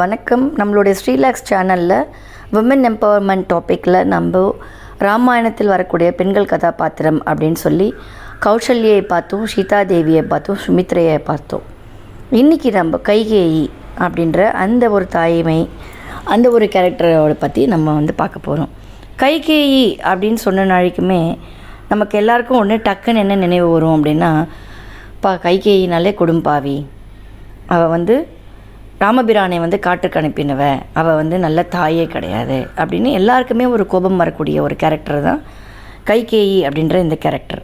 வணக்கம். நம்மளுடைய ஸ்ரீலாக்ஸ் சேனலில் விமன் எம்பவர்மெண்ட் டாப்பிக்கில் நம்ம ராமாயணத்தில் வரக்கூடிய பெண்கள் கதாபாத்திரம் அப்படின்னு சொல்லி கௌசல்யை பார்த்தோம் சீதா தேவியை பார்த்தோம் சுமித்ரையை பார்த்தோம். இன்றைக்கி நம்ம கைகேயி அப்படின்ற அந்த ஒரு தாய்மை அந்த ஒரு கேரக்டரோட பற்றி நம்ம வந்து பார்க்க போகிறோம் கைகேயி அப்படின்னு சொன்ன நாளைக்குமே நமக்கு எல்லாருக்கும் ஒன்று டக்குன்னு என்ன நினைவு வரும் அப்படின்னா பா கைகேயினாலே குடும்பாவி. அவள் வந்து ராமபிரானை வந்து காட்டுக்கு அனுப்பினவ. அவள் வந்து நல்ல தாயே கிடையாது. அப்படின்னு எல்லாருக்குமே ஒரு கோபம் வரக்கூடிய ஒரு கேரக்டர் தான் கைகேயி அப்படின்ற இந்த கேரக்டர்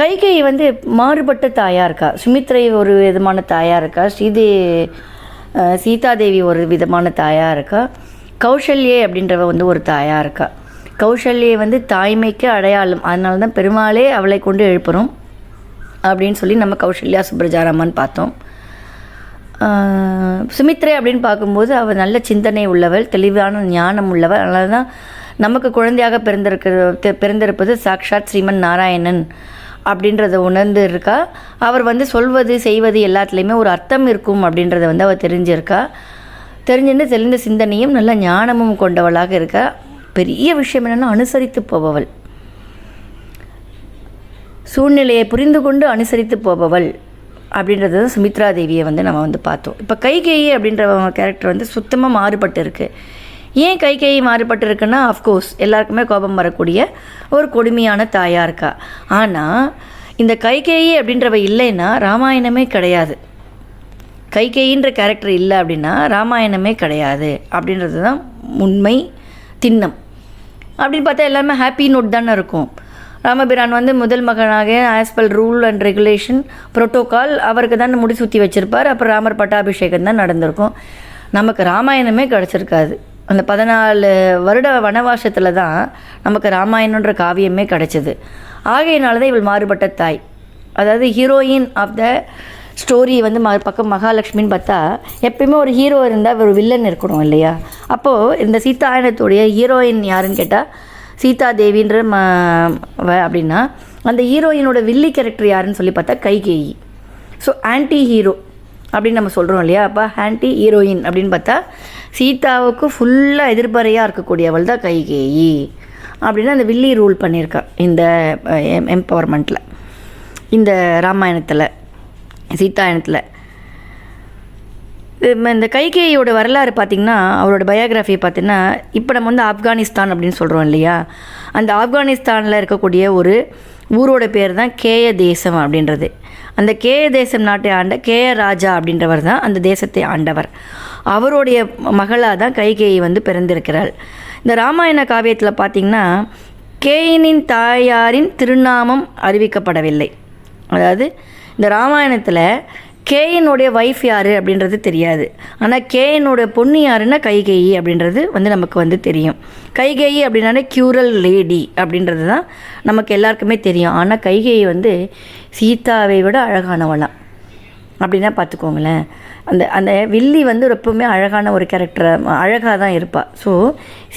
கைகேயி வந்து மாறுபட்ட தாயாக இருக்கா? சுமித்ரை ஒரு விதமான தாயாக இருக்கா? ஸ்ரீதே சீதாதேவி ஒரு விதமான தாயாக இருக்கா? கௌசல்யே அப்படின்றவ வந்து ஒரு தாயாக இருக்கா? கௌஷல்யே வந்து தாய்மைக்கு அடையாளம். அதனால தான் பெருமாளே அவளை கொண்டு எழுப்புறோம் அப்படின்னு சொல்லி நம்ம கௌசல்யா சுப்ரஜாராமன் பார்த்தோம். சுமித்ரை அப்படின்னு பார்க்கும்போது அவள் நல்ல சிந்தனை உள்ளவள் தெளிவான ஞானம் உள்ளவள். அதனால தான் நமக்கு குழந்தையாக பிறந்திருக்கிற பிறந்திருப்பது சாக்ஷாத் ஸ்ரீமன் நாராயணன் அப்படின்றத உணர்ந்து இருக்கா. அவர் வந்து சொல்வது செய்வது எல்லாத்துலேயுமே ஒரு அர்த்தம் இருக்கும் அப்படின்றத வந்து அவள் தெரிஞ்சிருக்கா. தெரிஞ்சுன்னு தெளிந்த சிந்தனையும் நல்ல ஞானமும் கொண்டவளாக இருக்கா. பெரிய விஷயம் என்னென்னா அனுசரித்து போபவள். சூழ்நிலையை புரிந்து கொண்டு அனுசரித்து போபவள். அப்படின்றது தான் சுமித்ரா தேவியை வந்து நம்ம வந்து பார்த்தோம். இப்போ கைகேயி அப்படின்ற கேரக்டர் வந்து சுத்தமாக மாறுபட்டு இருக்குது ஏன் கைகேயி மாறுபட்டு இருக்குன்னா அஃப்கோர்ஸ் எல்லாருக்குமே கோபம் வரக்கூடிய ஒரு கொடுமையான தாயாக இருக்கா. ஆனால் இந்த கைகேயி அப்படின்றவ இல்லைன்னா ராமாயணமே கிடையாது. கைகேயின்ற கேரக்டர் இல்லை அப்படின்னா ராமாயணமே கிடையாது. அப்படின்றது தான் உண்மை திண்ணம். அப்படின்னு பார்த்தா எல்லாமே ஹாப்பி நோட் தானே இருக்கும். ராமபிரான் வந்து முதல் மகனாக ஆஸ் பல் ரூல் அண்ட் ரெகுலேஷன் ப்ரோட்டோக்கால் அவருக்கு தான் முடி சுற்றி வச்சுருப்பார். அப்புறம் ராமர் பட்டாபிஷேகம் தான் நடந்திருக்கும். நமக்கு ராமாயணமே கிடச்சிருக்காது. அந்த பதினாலு வருட வனவாசத்தில் தான் நமக்கு ராமாயணன்ற காவியமே கிடச்சிது. ஆகையினால தான் இவள் மாறுபட்ட தாய். அதாவது ஹீரோயின் ஆஃப் த ஸ்டோரி வந்து ம பக்கம் மகாலட்சுமின்னு பார்த்தா எப்பயுமே ஒரு ஹீரோ இருந்தால் ஒரு வில்லன் இருக்கணும் இல்லையா? அப்போது இந்த சீதாயனத்துடைய ஹீரோயின் யாருன்னு கேட்டால் சீதா தேவின்ற ம வ அப்படின்னா அந்த ஹீரோயினோட வில்லி கேரக்டர் யாருன்னு சொல்லி பார்த்தா கைகேயி. ஸோ ஆன்டி ஹீரோ அப்படின்னு நம்ம சொல்கிறோம் இல்லையா? அப்போ ஆன்டி ஹீரோயின் அப்படின்னு பார்த்தா சீதாவுக்கு ஃபுல்லாக எதிர்மறையாக இருக்கக்கூடியவள் தான் கைகேயி. அப்படின்னு அந்த வில்லி ரூல் பண்ணியிருக்கா இந்த எம்பவர்மெண்ட்டில் இந்த ராமாயணத்தில் சீதாயணத்தில். இந்த கைகேயோட வரலாறு பார்த்திங்கன்னா அவரோட பயோகிராஃபி பார்த்திங்கன்னா இப்போ நம்ம வந்து ஆப்கானிஸ்தான் அப்படின்னு சொல்கிறோம் இல்லையா? அந்த ஆப்கானிஸ்தானில் இருக்கக்கூடிய ஒரு ஊரோட பேர் தான் கேய தேசம் அப்படின்றது. அந்த கேய தேசம் நாட்டை ஆண்ட கேய ராஜா அப்படின்றவர் தான் அந்த தேசத்தை ஆண்டவர். அவருடைய மகளாக தான் கைகேயி வந்து பிறந்திருக்கிறாள். இந்த ராமாயண காவியத்தில் பார்த்திங்கன்னா கேயினின் தாயாரின் திருநாமம் அறிவிக்கப்படவில்லை. அதாவது இந்த ராமாயணத்தில் கேயினுடைய ஒய்ஃப் யார் அப்படின்றது தெரியாது. ஆனால் கேயினுடைய பொண்ணு யாருன்னா கைகேயி அப்படின்றது வந்து நமக்கு வந்து தெரியும். கைகேயி அப்படின்னாலே கியூரல் லேடி அப்படின்றது தான் நமக்கு எல்லாருக்குமே தெரியும். ஆனால் கைகேயி வந்து சீதாவை விட அழகானவளாம். அப்படின்னா பார்த்துக்கோங்களேன். அந்த அந்த வில்லி வந்து எப்பவுமே அழகான ஒரு கேரக்டரை அழகாக தான் இருப்பாள் ஸோ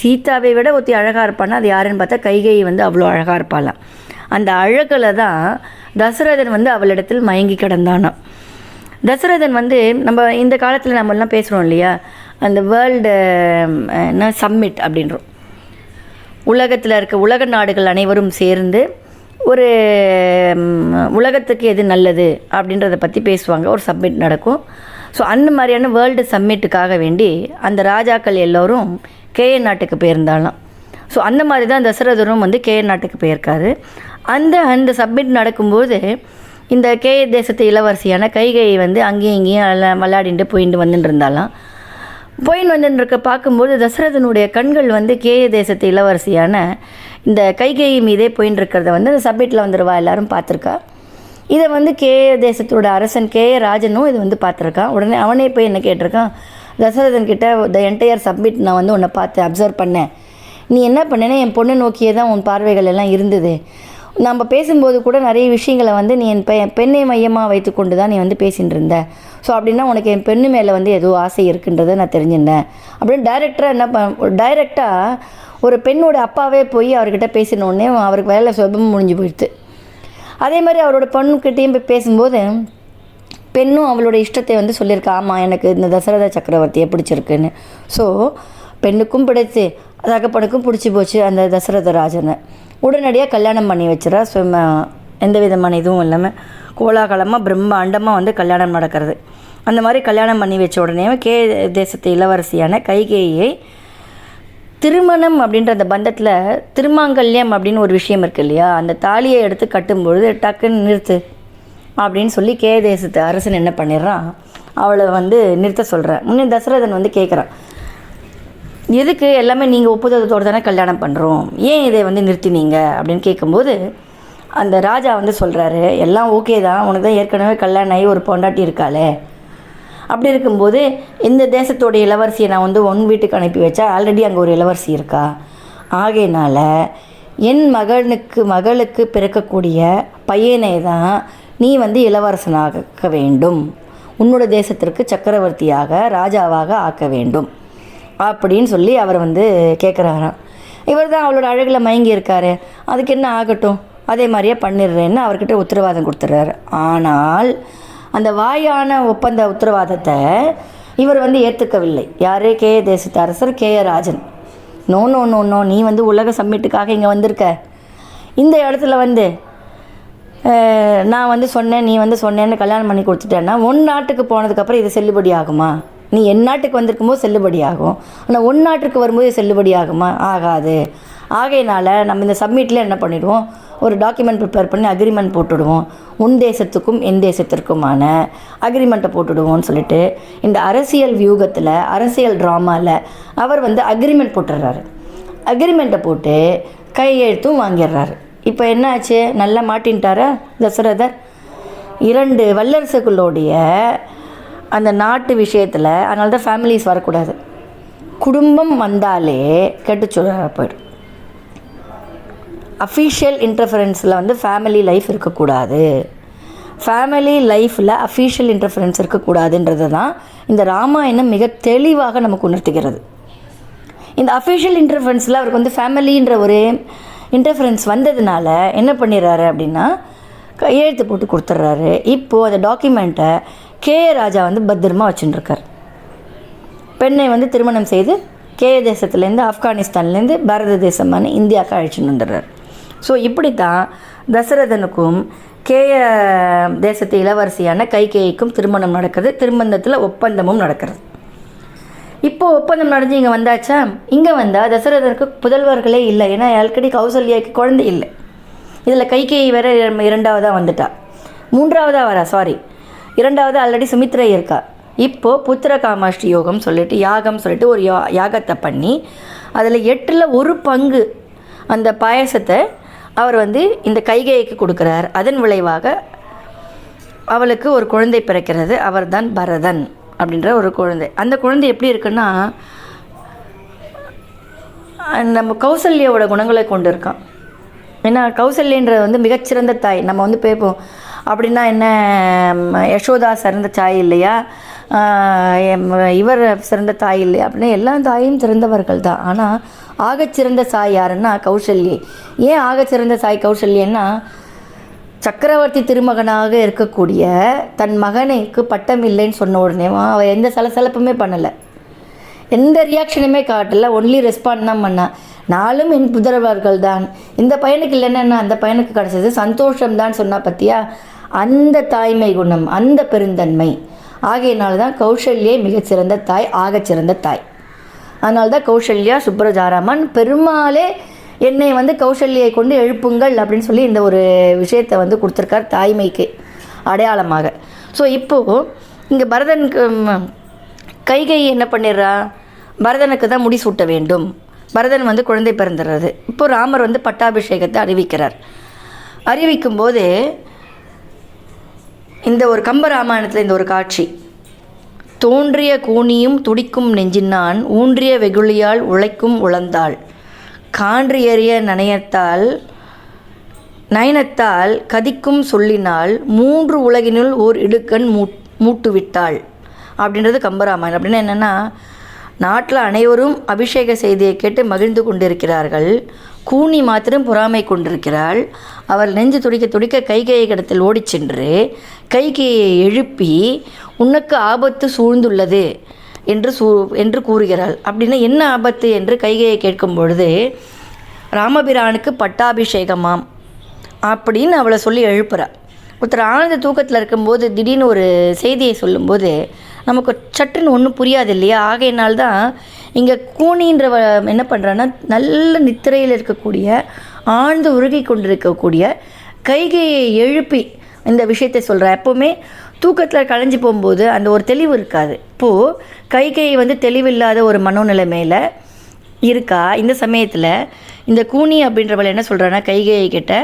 சீதாவை விட ஒருத்தி அழகாக இருப்பான்னா அது யாருன்னு பார்த்தா கைகேயி வந்து அவ்வளோ அழகாக இருப்பாளாம். அந்த அழகில் தான் தசரதன் வந்து அவளிடத்தில் மயங்கி கிடந்தானான் தசரதன் வந்து நம்ம இந்த காலத்தில் நம்மளாம் பேசுகிறோம் இல்லையா? அந்த வேர்ல்டு என்ன சம்மிட் அப்படின்றோம். உலகத்தில் இருக்க உலக நாடுகள் அனைவரும் சேர்ந்து ஒரு உலகத்துக்கு எது நல்லது அப்படின்றத பற்றி பேசுவாங்க. ஒரு சப்மிட் நடக்கும். ஸோ அந்த மாதிரியான வேர்ல்டு சம்மிட்டுக்காக வேண்டி அந்த ராஜாக்கள் எல்லோரும் கேஎன் நாட்டுக்கு போயிருந்தாலாம் ஸோ அந்த மாதிரி தான் தசரதரும் வந்து கேஎன் நாட்டுக்கு போயிருக்காரு. அந்த அந்த சப்மிட் நடக்கும்போது இந்த கே தேசத்து இளவரசியான கைகை வந்து அங்கேயும் இங்கேயும் விளையாடிட்டு போயிட்டு வந்துட்டு இருந்தாலாம் போயின்னு வந்துட்டு இருக்க பார்க்கும்போது தசரதனுடைய கண்கள் வந்து கேய தேசத்து இளவரசியான இந்த கைகை மீதே போயின்னு இருக்கிறத வந்து அந்த சப்மிட்டில் வந்துடுவா எல்லாரும் பார்த்துருக்கா. இதை வந்து கேய தேசத்தோட அரசன் கேய ராஜனும் இது வந்து பார்த்துருக்கான் உடனே அவனே போய் என்ன கேட்டிருக்கான்? தசரதன் கிட்ட த என்டையர் சப்மிட் நான் வந்து உன்னை பார்த்து அப்சர்வ் பண்ணேன். நீ என்ன பண்ணேன்னா என் பொண்ணை நோக்கியே தான் உன் பார்வைகள் எல்லாம் இருந்தது. நம்ம பேசும்போது கூட நிறைய விஷயங்களை வந்து நீ என் பெ பெண்ணை மையமாக வைத்துக்கொண்டு தான் நீ வந்து பேசிகிட்டு இருந்த ஸோ அப்படின்னா உனக்கு என் பெண்ணு மேலே வந்து ஏதோ ஆசை இருக்குன்றதை நான் தெரிஞ்சிருந்தேன். அப்படின்னு டைரக்டராக என்ன ப டைரெக்டாக ஒரு பெண்ணோட அப்பாவே போய் அவர்கிட்ட பேசினோடனே அவருக்கு வேலை சுலபம் முடிஞ்சு போயிடுது அதே மாதிரி அவரோட பொண்ணுக்கிட்டேயும் போய் பேசும்போது பெண்ணும் அவளோட இஷ்டத்தை வந்து சொல்லியிருக்கா. ஆமாம் எனக்கு இந்த தசரத சக்கரவர்த்தியை பிடிச்சிருக்குன்னு. ஸோ பெண்ணுக்கும் பிடிச்சு தகப்பனுக்கும் பிடிச்சி போச்சு அந்த தசரத ராஜனை. உடனடியாக கல்யாணம் பண்ணி வச்சுறா சும்மா எந்த விதமான இதுவும் இல்லாமல் கோலாகலமாக பிரம்மாண்டமாக வந்து கல்யாணம் நடக்கிறது. அந்த மாதிரி கல்யாணம் பண்ணி வச்ச உடனே கே தேசத்து இளவரசியான கைகேயை திருமணம் அப்படின்ற அந்த பந்தத்தில் திருமாங்கல்யம் அப்படின்னு ஒரு விஷயம் இருக்கு இல்லையா? அந்த தாலியை எடுத்து கட்டும்பொழுது டக்குன்னு நிறுத்து அப்படின்னு சொல்லி கே தேசத்து அரசன் என்ன பண்ணிடுறான்? அவளை வந்து நிறுத்த சொல்கிறேன் முன்னே தசரதன் வந்து கேட்குறான் எதுக்கு எல்லாமே நீங்கள் ஒப்புதலத்தோடு தானே கல்யாணம் பண்ணுறோம் ஏன் இதை வந்து நிறுத்தினீங்க? அப்படின்னு கேட்கும்போது அந்த ராஜா வந்து சொல்கிறாரு எல்லாம் ஓகே தான். உனக்கு தான் ஏற்கனவே கல்யாணம் ஆகி ஒரு பொண்டாட்டி இருக்காளே. அப்படி இருக்கும்போது இந்த தேசத்தோட இளவரசியை நான் வந்து உன் வீட்டுக்கு அனுப்பி வச்சா ஆல்ரெடி அங்கே ஒரு இளவரசி இருக்கா? ஆகையினால என் மகனுக்கு மகளுக்கு பிறக்கக்கூடிய பையனை தான் நீ வந்து இளவரசனாக வேண்டும். உன்னோட தேசத்திற்கு சக்கரவர்த்தியாக ராஜாவாக ஆக்க வேண்டும். அப்படின்னு சொல்லி அவர் வந்து கேட்குறாராம் இவர் தான் அவளோட அழகில் மயங்கி இருக்காரு அதுக்கு என்ன ஆகட்டும்? அதே மாதிரியே பண்ணிடுறேன்னு அவர்கிட்ட உத்தரவாதம் கொடுத்துட்றாரு. ஆனால் அந்த வாயான ஒப்பந்த உத்தரவாதத்தை இவர் வந்து ஏற்றுக்கவில்லை யாரே? கே. தேசித்த அரசர் K Rajan. No no no no நீ வந்து உலக சம்மிட்டுக்காக இங்கே வந்திருக்க. இந்த இடத்துல வந்து நான் வந்து சொன்னேன் நீ வந்து சொன்னேன்னு கல்யாணம் பண்ணி கொடுத்துட்டேன்னா உன் நாட்டுக்கு போனதுக்கப்புறம் இது செல்லுபடி ஆகுமா நீ என் நாட்டுக்கு வந்திருக்கும்போது செல்லுபடி ஆகும் ஆனால் ஒன் நாட்டுக்கு வரும்போது செல்லுபடி ஆகுமா ஆகாது. ஆகையினால நம்ம இந்த சப்மிட்டில் என்ன பண்ணிடுவோம்? ஒரு டாக்குமெண்ட் ப்ரிப்பேர் பண்ணி அக்ரிமெண்ட் போட்டுடுவோம். உன் தேசத்துக்கும் என் தேசத்திற்குமான அக்ரிமெண்ட்டை போட்டுடுவோம்னு சொல்லிட்டு இந்த அரசியல் வியூகத்தில் அரசியல் ட்ராமாவில் அவர் வந்து அக்ரிமெண்ட் போட்டுடுறாரு. அக்ரிமெண்ட்டை போட்டு கையெழுத்தும் வாங்கிடுறாரு. இப்போ என்ன ஆச்சு? நல்லா மாட்டின்ட்டாரா? தசரதர்? இரண்டு வல்லரசுகளுடைய அந்த நாட்டு விஷயத்தில் அதனால தான் ஃபேமிலிஸ் வரக்கூடாது. குடும்பம் வந்தாலே கெட்டுச்சொல்ல போயிடும். அஃபீஷியல் இன்டர்ஃபரன்ஸில் வந்து ஃபேமிலி லைஃப் இருக்கக்கூடாது. ஃபேமிலி லைஃப்பில் அஃபீஷியல் இன்டர்ஃபரன்ஸ் இருக்கக்கூடாதுன்றது தான் இந்த ராமாயணம் மிக தெளிவாக நமக்கு உணர்த்துகிறது. இந்த அஃபிஷியல் இன்டர்ஃபரன்ஸில் அவருக்கு வந்து ஃபேமிலின்ற ஒரு இன்டர்ஃபரன்ஸ் வந்ததுனால என்ன பண்ணிடுறாரு அப்படின்னா கையெழுத்து போட்டு கொடுத்துட்றாரு. இப்போது அந்த டாக்குமெண்ட்டை கே ராஜா வந்து பத்திரமா வச்சுட்டுருக்கார் பெண்ணை வந்து திருமணம் செய்து கே தேசத்துலேருந்து ஆப்கானிஸ்தான்லேருந்து பாரத தேசமான இந்தியாவுக்கு அழைச்சிட்டு வந்துடுறார். ஸோ இப்படி தான் தசரதனுக்கும் கேய தேசத்து இளவரசியான கைகேயிக்கும் திருமணம் நடக்குது திருமணத்தில் ஒப்பந்தமும் நடக்கிறது இப்போ ஒப்பந்தம் நடந்து இங்கே வந்தாச்சா? இங்கே வந்தால் தசரதனுக்கு புதல்வர்களே இல்லை ஏன்னா ஆல்ரெடி கௌசல்யாவுக்கு குழந்தை இல்லை. இதில் கைகேயி வேற இரண்டாவதாக வந்துட்டா. மூன்றாவதாக வரா சாரி இரண்டாவது ஆல்ரெடி சுமித்ரை இருக்கா. இப்போது புத்திர காமாஷ்டி யோகம் சொல்லிட்டு யாகம் சொல்லிட்டு ஒரு யா யாகத்தை பண்ணி அதில் எட்டில் ஒரு பங்கு அந்த பாயசத்தை அவர் வந்து இந்த கைகைக்கு கொடுக்குறார். அதன் விளைவாக அவளுக்கு ஒரு குழந்தை பிறக்கிறது. அவர்தான் பரதன் அப்படின்ற ஒரு குழந்தை. அந்த குழந்தை எப்படி இருக்குன்னா நம்ம கௌசல்யாவோட குணங்களை கொண்டு இருக்கான் ஏன்னா கௌசல்யன்றது வந்து மிகச்சிறந்த தாய். நம்ம வந்து பேப்போம் அப்படின்னா என்ன யசோதா சிறந்த தாய் இல்லையா? இவர் சிறந்த தாய் இல்லையா? அப்படின்னா எல்லா தாயும் சிறந்தவர்கள் தான். ஆனால் ஆகச்சிறந்த தாய் யாருன்னா கௌசல்யை. ஏன் ஆகச்சிறந்த தாய் கௌசல்யன்னா சக்கரவர்த்தி திருமகனாக இருக்கக்கூடிய தன் மகனுக்கு பட்டம் இல்லைன்னு சொன்ன உடனே அவள் எந்த சலசலப்புமே பண்ணலை. எந்த ரியாக்ஷனுமே காட்டல. ஒன்லி ரெஸ்பாண்ட் தான் பண்ணா. நாளும் என் புதல்வர்கள் தான் இந்த பையனுக்கு இல்லைன்னா அந்த பையனுக்கு கிடச்சது சந்தோஷம் தான் சொன்னா பத்தியா? அந்த தாய்மை குணம் அந்த பெருந்தன்மை. ஆகையினால தான் கௌசல்யே மிகச்சிறந்த தாய் ஆகச்சிறந்த தாய். அதனால தான் கௌசல்யா சுப்ரஜாராமன் பெருமாளே என்னை வந்து கௌசல்யை கொண்டு எழுப்புங்கள் அப்படின்னு சொல்லி இந்த ஒரு விஷயத்தை வந்து கொடுத்துருக்கார் தாய்மைக்கு அடையாளமாக. ஸோ இப்போது இங்கே பரதனுக்கு கைகை என்ன பண்ணிடுறா? பரதனுக்கு தான் முடி சூட்ட வேண்டும். பரதன் வந்து குழந்தை பிறந்துடுறது. இப்போ ராமர் வந்து பட்டாபிஷேகத்தை அறிவிக்கிறார். அறிவிக்கும் போது இந்த ஒரு கம்பராமாயணத்தில் இந்த ஒரு காட்சி. தோன்றிய கூனியும் துடிக்கும் நெஞ்சினான் ஊன்றிய வெகுளியால் உழைக்கும் உழந்தாள். கான்று நனையத்தால் நயனத்தால் கதிக்கும் சொல்லினால் மூன்று உலகினுள் ஓர் இடுக்கண் மூட் மூட்டுவிட்டாள். அப்படின்றது கம்பராமாயணம். அப்படின்னா என்னென்னா நாட்டில் அனைவரும் அபிஷேக செய்தியை கேட்டு மகிழ்ந்து கொண்டிருக்கிறார்கள். கூனி மாத்திரம் பொறாமை கொண்டிருக்கிறாள். அவள் நெஞ்சு துடிக்க துடிக்க கைகையை கடத்தில் ஓடிச் சென்று கைகையை எழுப்பி உனக்கு ஆபத்து சூழ்ந்துள்ளது என்று சூ என்று கூறுகிறாள். அப்படின்னா என்ன ஆபத்து? என்று கைகையை கேட்கும் பொழுது ராமபிரானுக்கு பட்டாபிஷேகமாம் அப்படின்னு அவளை சொல்லி எழுப்புறாள் ஒருத்தர் ஆழ்ந்த தூக்கத்தில் இருக்கும்போது திடீர்னு ஒரு செய்தியை சொல்லும்போது நமக்கு சட்டுன்னு ஒன்றும் புரியாது இல்லையா? ஆகையினால்தான் இங்கே கூனின்ற என்ன பண்ணுறான்னா நல்ல நித்திரையில் இருக்கக்கூடிய ஆழ்ந்து உருகி கொண்டிருக்கக்கூடிய கைகையை எழுப்பி இந்த விஷயத்தை சொல்கிறேன் எப்போவுமே தூக்கத்தில் களைஞ்சு போகும்போது அந்த ஒரு தெளிவு இருக்காது. இப்போது கைகையை வந்து தெளிவில்லாத ஒரு மனோநிலைமையில் இருக்கா? இந்த சமயத்தில் இந்த கூனி அப்படின்றவள் என்ன சொல்கிறான்னா கைகையை கிட்ட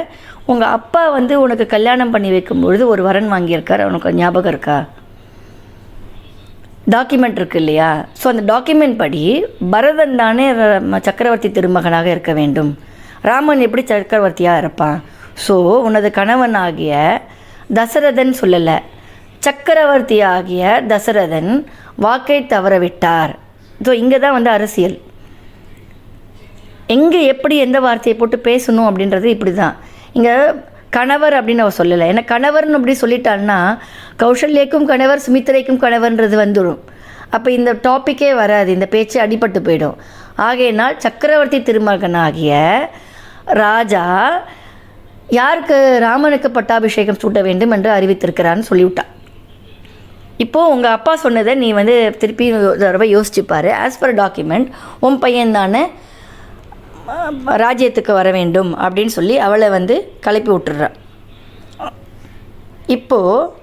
உங்கள் அப்பா வந்து உனக்கு கல்யாணம் பண்ணி வைக்கும் பொழுது ஒரு வரன் வாங்கியிருக்கார். உனக்கு ஞாபகம் இருக்கா? டாக்குமெண்ட் இருக்கு இல்லையா? ஸோ அந்த டாக்குமெண்ட் படி பரதன் தானே சக்கரவர்த்தி திருமகனாக இருக்க வேண்டும். ராமன் எப்படி சக்கரவர்த்தியாக இருப்பான்? ஸோ உனது கணவன் ஆகிய தசரதன் சொல்லலை. சக்கரவர்த்தி ஆகிய தசரதன் வாக்கை தவறவிட்டார். ஸோ இங்கே தான் வந்து அரசியல். எங்கே எப்படி எந்த வார்த்தையை போட்டு பேசணும் அப்படின்றது இப்படி தான் இங்கே கணவர் அப்படின்னு அவ சொல்லலை. ஏன்னா கணவர்னு அப்படி சொல்லிட்டான்னா கௌசல்யக்கும் கணவர் சுமித்திரைக்கும் கணவர்ன்றது வந்துடும் அப்போ இந்த டாப்பிக்கே வராது. இந்த பேச்சு அடிபட்டு போயிடும். ஆகையினால் சக்கரவர்த்தி திருமகனாகிய ராஜா யாருக்கு ராமனுக்கு பட்டாபிஷேகம் சூட்ட வேண்டும் என்று அறிவித்திருக்கிறான்னு சொல்லிவிட்டான். இப்போது உங்கள் அப்பா சொன்னதை நீ வந்து திருப்பி தடவை யோசிச்சுப்பார். ஆஸ் பர் டாக்குமெண்ட் உன் பையன் தானே ராஜ்யத்துக்கு வர வேண்டும் அப்படின்னு சொல்லி அவளை வந்து கிளப்பி விட்டுடுறான் இப்போது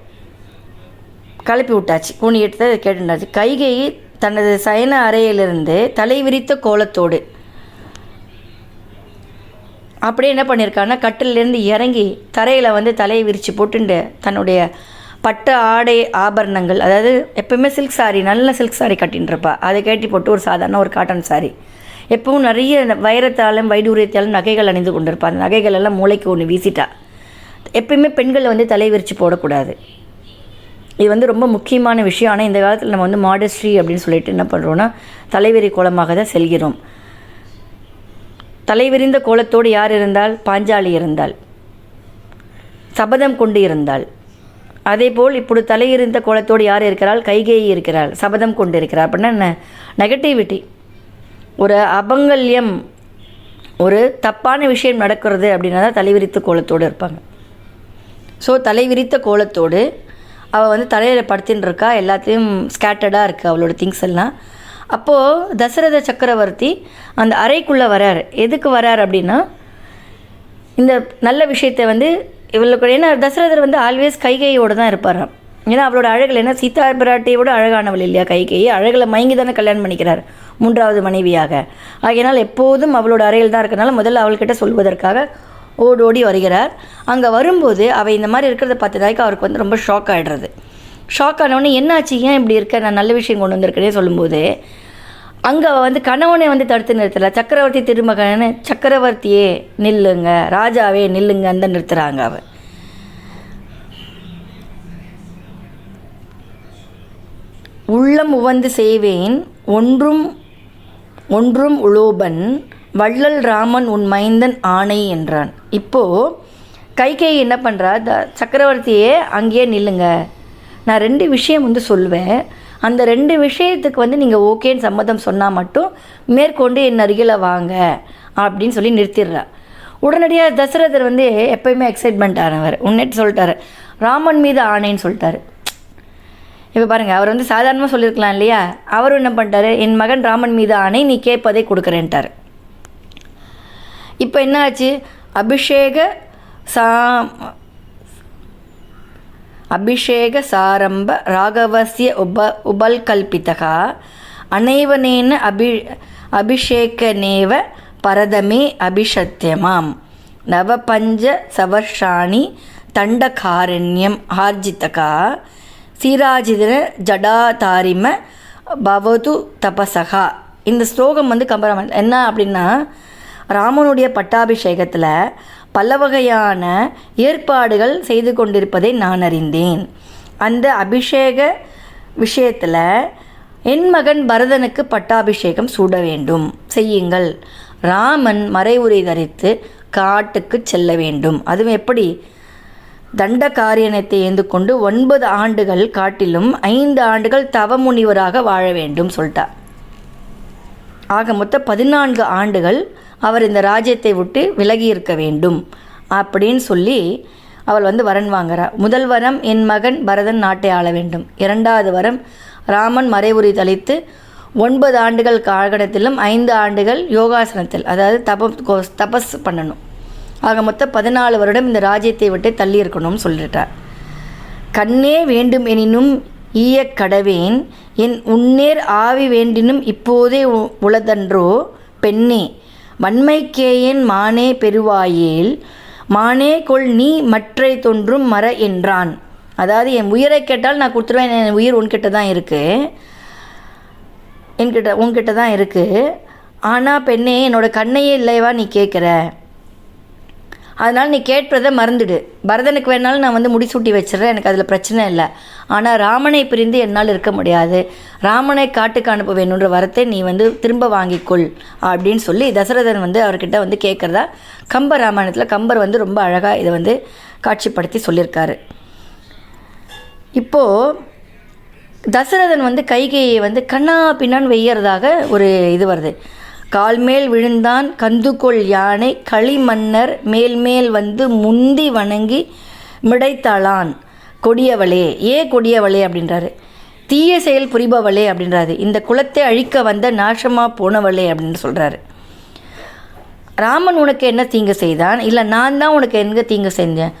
கிளப்பி விட்டாச்சு. கூனி எடுத்து கேட்டுட்டாச்சு கைகை தனது சயன அறையிலிருந்து தலை விரித்த கோலத்தோடு அப்படியே என்ன பண்ணியிருக்கான்னா கட்டிலேருந்து இறங்கி தரையில் வந்து தலையை விரித்து போட்டுண்டு தன்னுடைய பட்டு ஆடை ஆபரணங்கள் அதாவது எப்பவுமே சில்க் சாரி நல்ல சில்க் சாரி கட்டின்னு இருப்பா அதை கேட்டி போட்டு ஒரு சாதாரண ஒரு காட்டன் சாரி எப்பவும் நிறைய வைரத்தாலும் வைடூரியத்தாலும் நகைகள் அணிந்து கொண்டிருப்பா அந்த நகைகள் எல்லாம் மூளைக்கு ஒன்று வீசிட்டா. எப்பயுமே பெண்களை வந்து தலை விரித்து போடக்கூடாது. இது வந்து ரொம்ப முக்கியமான விஷயம். ஆனால் இந்த காலத்தில் நம்ம வந்து மாடஸ்ட்ரி அப்படின்னு சொல்லிட்டு என்ன பண்ணுறோன்னா தலைவெறி கோலமாக தான் செல்கிறோம். தலைவிரிந்த கோலத்தோடு யார் இருந்தால்? பாஞ்சாலி இருந்தால். சபதம் கொண்டு இருந்தால். அதேபோல் இப்படி தலையிருந்த கோலத்தோடு யார் இருக்கிறாள்? கைகேயி இருக்கிறாள். சபதம் கொண்டு இருக்கிறாள். அப்படின்னா என்ன? நெகட்டிவிட்டி ஒரு அபங்கல்யம் ஒரு தப்பான விஷயம் நடக்கிறது அப்படின்னா தான் தலைவிரித்த கோலத்தோடு இருப்பாங்க. ஸோ தலைவிரித்த கோலத்தோடு அவள் வந்து தலையில் படுத்தின்னு இருக்கா எல்லாத்தையும் ஸ்கேட்டர்டாக இருக்குது அவளோட திங்ஸ் எல்லாம். அப்போது தசரத சக்கரவர்த்தி அந்த அறைக்குள்ளே வரார். எதுக்கு வரார் அப்படின்னா இந்த நல்ல விஷயத்தை வந்து இவளுக்கு ஏன்னா தசரதர் வந்து ஆல்வேஸ் கைகையோடு தான் இருப்பாராம். ஏன்னா அவளோட அழகில் என்ன? சீதா பிராட்டியோட அழகானவள் இல்லையா கைகையை? அழகில் மயங்கி தானே கல்யாணம் பண்ணிக்கிறார் மூன்றாவது மனைவியாக. ஆகையினால் எப்போதும் அவளோட அறையில் தான் இருக்கிறனால முதல்ல அவள்கிட்ட சொல்வதற்காக ஓடோடி வருகிறார். அங்கே வரும்போது அவள் இந்த மாதிரி இருக்கிறத பார்த்ததாய்க்கு அவருக்கு வந்து ரொம்ப ஷாக் ஆகிடுறது ஷாக் ஆனவொடனே என்னாச்சு? ஏன் இப்படி இருக்க? நான் நல்ல விஷயம் கொண்டு வந்திருக்கேனே சொல்லும்போது அங்கே வந்து கணவனை வந்து தடுத்து நிறுத்தலை. சக்கரவர்த்தி திருமகன் சக்கரவர்த்தியே நில்லுங்க. ராஜாவே நில்லுங்க அந்த நிறுத்துகிறாங்க அவள் உள்ளம் உவந்து செய்வேன் ஒன்றும் ஒன்றும் உலோபன் வள்ளல் ராமன் உன் மைந்தன் ஆணை என்றான். இப்போது கைகை என்ன பண்ணுறா த சக்கரவர்த்தியே அங்கேயே நில்லுங்க. நான் ரெண்டு விஷயம் வந்து சொல்லுவேன் அந்த ரெண்டு விஷயத்துக்கு வந்து நீங்கள் ஓகேன்னு சம்மதம் சொன்னால் மட்டும் மேற்கொண்டு என் அருகில் வாங்க அப்படின்னு சொல்லி நிறுத்திடுறா. உடனடியாக தசரதர் வந்து எப்பயுமே எக்ஸைட்மெண்ட் ஆனவர். உன்னிட்டு சொல்லிட்டாரு. ராமன் மீது ஆணைன்னு சொல்லிட்டாரு. இப்போ பாருங்கள் அவர் வந்து சாதாரணமாக சொல்லியிருக்கலாம் இல்லையா? அவர் என்ன பண்ணிட்டாரு? என் மகன் ராமன் மீது ஆணை நீ கேட்பதை கொடுக்குறேன்ட்டார். இப்போ என்ன ஆச்சு? அபிஷேக சா அபிஷேக சாரம்ப ராகவசிய உப உபல்கல்பிதகா அனைவனேன அபி அபிஷேகனேவ பரதமே அபிஷத்தியமாம் நவபஞ்ச சவர்ஷாணி தண்டகாரண்யம் ஆர்ஜிதகா சீராஜிதன ஜடாதாரிம பவது தபசகா. இந்த ஸ்லோகம் வந்து கம்பராமன் என்ன அப்படின்னா ராமனுடைய பட்டாபிஷேகத்தில் பல வகையான ஏற்பாடுகள் செய்து கொண்டிருப்பதை நான் அறிந்தேன். அந்த அபிஷேக விஷயத்தில் என் மகன் பரதனுக்கு பட்டாபிஷேகம் சூட வேண்டும். செய்யுங்கள். ராமன் மறைவுரை தரித்து காட்டுக்கு செல்ல வேண்டும். அதுவும் எப்படி? தண்ட காரியணத்தை ஏந்து கொண்டு ஒன்பது ஆண்டுகள் காட்டிலும் ஐந்து ஆண்டுகள் தவமுனிவராக வாழ வேண்டும் சொல்லிட்டார். ஆக மொத்தம் பதினான்கு ஆண்டுகள் அவர் இந்த ராஜ்யத்தை விட்டு விலகி இருக்க வேண்டும் அப்படின்னு சொல்லி அவள் வந்து வரன் வாங்குறா. முதல் வரம் என் மகன் பரதன் நாட்டை ஆள வேண்டும். இரண்டாவது வரம் ராமன் மறைவுரி தளித்து ஒன்பது ஆண்டுகள் காகடத்திலும் ஐந்து ஆண்டுகள் யோகாசனத்தில் அதாவது தப தபஸ் பண்ணணும். ஆக மொத்தம் பதினாலு வருடம் இந்த ராஜ்யத்தை விட்டு தள்ளி இருக்கணும்னு சொல்லிட்டார். கண்ணே வேண்டும் எனினும் ஈய கடவேன் என் உன்னேர் ஆவி வேண்டினும் இப்போதே உ- உளதன்றோ? பெண்ணே வன்மைக்கேயன் மானே பெருவாயேல் மானே கொள் நீ மற்றை தொன்றும் மர என்றான். அதாவது என் உயிரை கேட்டால் நான் கொடுத்துருவேன் என் உயிர் உன்கிட்ட தான் இருக்குது என்கிட்ட உன்கிட்ட தான் இருக்குது ஆனால் பெண்ணே என்னோட கண்ணையே இல்லைவா நீ கேட்குற? அதனால் நீ கேட்பதை மறந்துடு. பரதனுக்கு வேணாலும் நான் வந்து முடிசூட்டி வச்சிடுறேன். எனக்கு அதில் பிரச்சனை இல்லை. ஆனால் ராமனை பிரிந்து என்னால் இருக்க முடியாது. ராமனை காட்டுக்கு அனுப்ப வேணுன்ற வரத்தை நீ வந்து திரும்ப வாங்கிக்கொள் அப்படின்னு சொல்லி தசரதன் வந்து அவர்கிட்ட வந்து கேட்குறதா கம்ப ராமாயணத்தில் கம்பர் வந்து ரொம்ப அழகாக இதை வந்து காட்சிப்படுத்தி சொல்லியிருக்காரு. இப்போது தசரதன் வந்து கைகையை வந்து கண்ணா பின்னான்னு வெய்யறதாக ஒரு இது வருது. கால் மேல் விழுந்தான் கந்துகொள் யானை களிமன்னர் மேல்மேல் வந்து முந்தி வணங்கி மிடைத்தாளான். கொடியவளே. ஏ கொடியவளே அப்படின்றாரு. தீய செயல் புரிபவளே அப்படின்றாரு. இந்த குலத்தை அழிக்க வந்த நாசமாக போனவளே அப்படின்னு சொல்கிறாரு ராமன் உனக்கு என்ன தீங்கு செய்தான்? இல்லை நான் தான் உனக்கு எங்க தீங்கு செஞ்சேன்?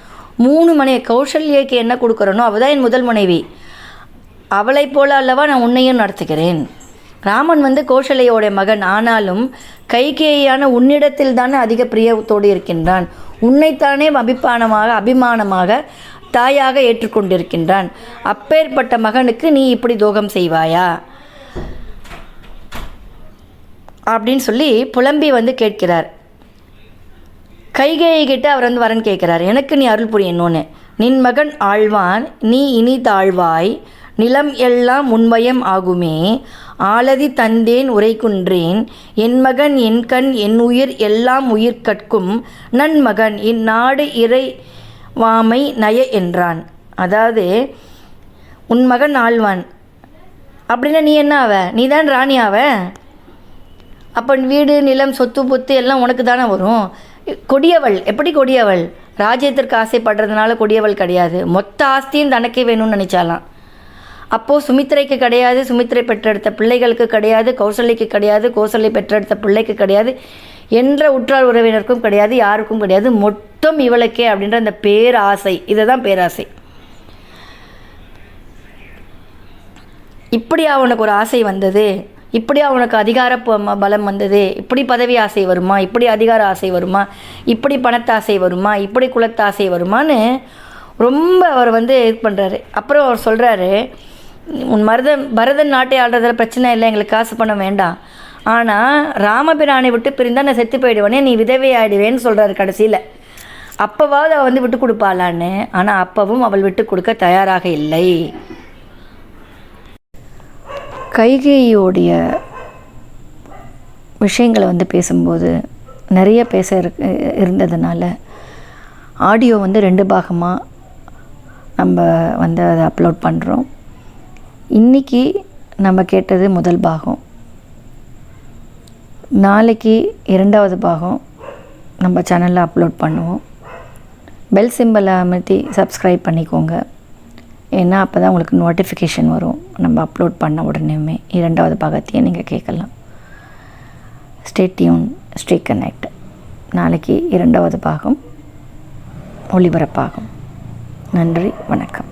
மூணு மனைவி கௌசல்யக்கு என்ன கொடுக்குறனோ அவள் தான் என் முதல் மனைவி. அவளைப் போல அல்லவா நான் உன்னையும் நடத்துகிறேன்? ராமன் வந்து கோஷலையோட மகன். ஆனாலும் கைகேயான உன்னிடத்தில் தானே அதிக பிரியத்தோடு இருக்கின்றான். உன்னைத்தானே அபிமானமாக அபிமானமாக தாயாக ஏற்றுக்கொண்டிருக்கின்றான். அப்பேற்பட்ட மகனுக்கு நீ இப்படி துரோகம் செய்வாயா? அப்படின்னு சொல்லி புலம்பி வந்து கேட்கிறார். கைகேயை கிட்ட அவர் வந்து வரன் கேட்கிறார். எனக்கு நீ அருள் புரியணும்னு. நின் மகன் ஆழ்வான் நீ இனி தாழ்வாய். நிலம் எல்லாம் உண்மயம் ஆகுமே. ஆலதி தந்தேன் உரைக்குன்றேன். என் மகன் என் கண் என் உயிர் எல்லாம் உயிர் கற்கும். நன்மகன் இந்நாடு இறை வாமை நய என்றான். அதாவது உன் மகன் ஆழ்வான். அப்படின்னா நீ என்ன ஆவ? நீ தான் ராணி ஆவ? அப்போ வீடு நிலம் சொத்து பொத்து எல்லாம் உனக்கு தானே வரும். கொடியவள் எப்படி கொடியவள்? ராஜ்யத்திற்கு ஆசைப்படுறதுனால கொடியவள் கிடையாது. மொத்த ஆஸ்தியும் தனக்கே வேணும்னு நினச்சாலாம். அப்போது சுமித்ரைக்கு கிடையாது சுமித்ரை பெற்றெடுத்த பிள்ளைகளுக்கு கிடையாது கௌசல்யக்கு கிடையாது கௌசல்யை பெற்றெடுத்த பிள்ளைக்கு கிடையாது என்ற உற்றார் உறவினருக்கும் கிடையாது யாருக்கும் கிடையாது. மொத்தம் இவளுக்கே அப்படின்ற அந்த பேராசை. இதை தான் பேராசை. இப்படி அவனுக்கு ஒரு ஆசை வந்தது? இப்படி அவனுக்கு அதிகார ம- பலம் வந்தது? இப்படி பதவி ஆசை வருமா? இப்படி அதிகார ஆசை வருமா? இப்படி பணத்தாசை வருமா? இப்படி குலத்தாசை வருமான்னு ரொம்ப அவர் வந்து இது பண்ணுறாரு அப்புறம் அவர் சொல்கிறாரு உன் மருதன் பரதன் நாட்டை ஆடுறதுல பிரச்சனை இல்லை எங்களுக்கு காசு பண்ண வேண்டாம். ஆனால் ராமபிரானை விட்டு பிரிந்தால் நான் செத்து போயிடுவேனே நீ விதவை ஆயிடுவேன்னு சொல்கிறாரு கடைசியில். அப்போவாவது அவள் வந்து விட்டு கொடுப்பாளான்னு. ஆனால் அப்பவும் அவள் விட்டு கொடுக்க தயாராக இல்லை. கைகேயோடைய விஷயங்களை வந்து பேசும்போது நிறைய பேச இருந்ததுனால ஆடியோ வந்து ரெண்டு பாகமாக நம்ம வந்து அதை அப்லோட் பண்ணுறோம் இன்றைக்கி நம்ம கேட்டது முதல் பாகம். நாளைக்கு இரண்டாவது பாகம் நம்ம சேனலில் அப்லோட் பண்ணுவோம். பெல் சிம்பலை அமர்த்தி சப்ஸ்கிரைப் பண்ணிக்கோங்க. ஏன்னா அப்போ தான் உங்களுக்கு நோட்டிஃபிகேஷன் வரும். நம்ம அப்லோட் பண்ண உடனேயுமே இரண்டாவது பாகத்தையும் நீங்கள் கேட்கலாம். ஸ்டே டியூன் ஸ்டே கனெக்ட் நாளைக்கு இரண்டாவது பாகம் ஒளிபரப்பாகும். நன்றி வணக்கம்.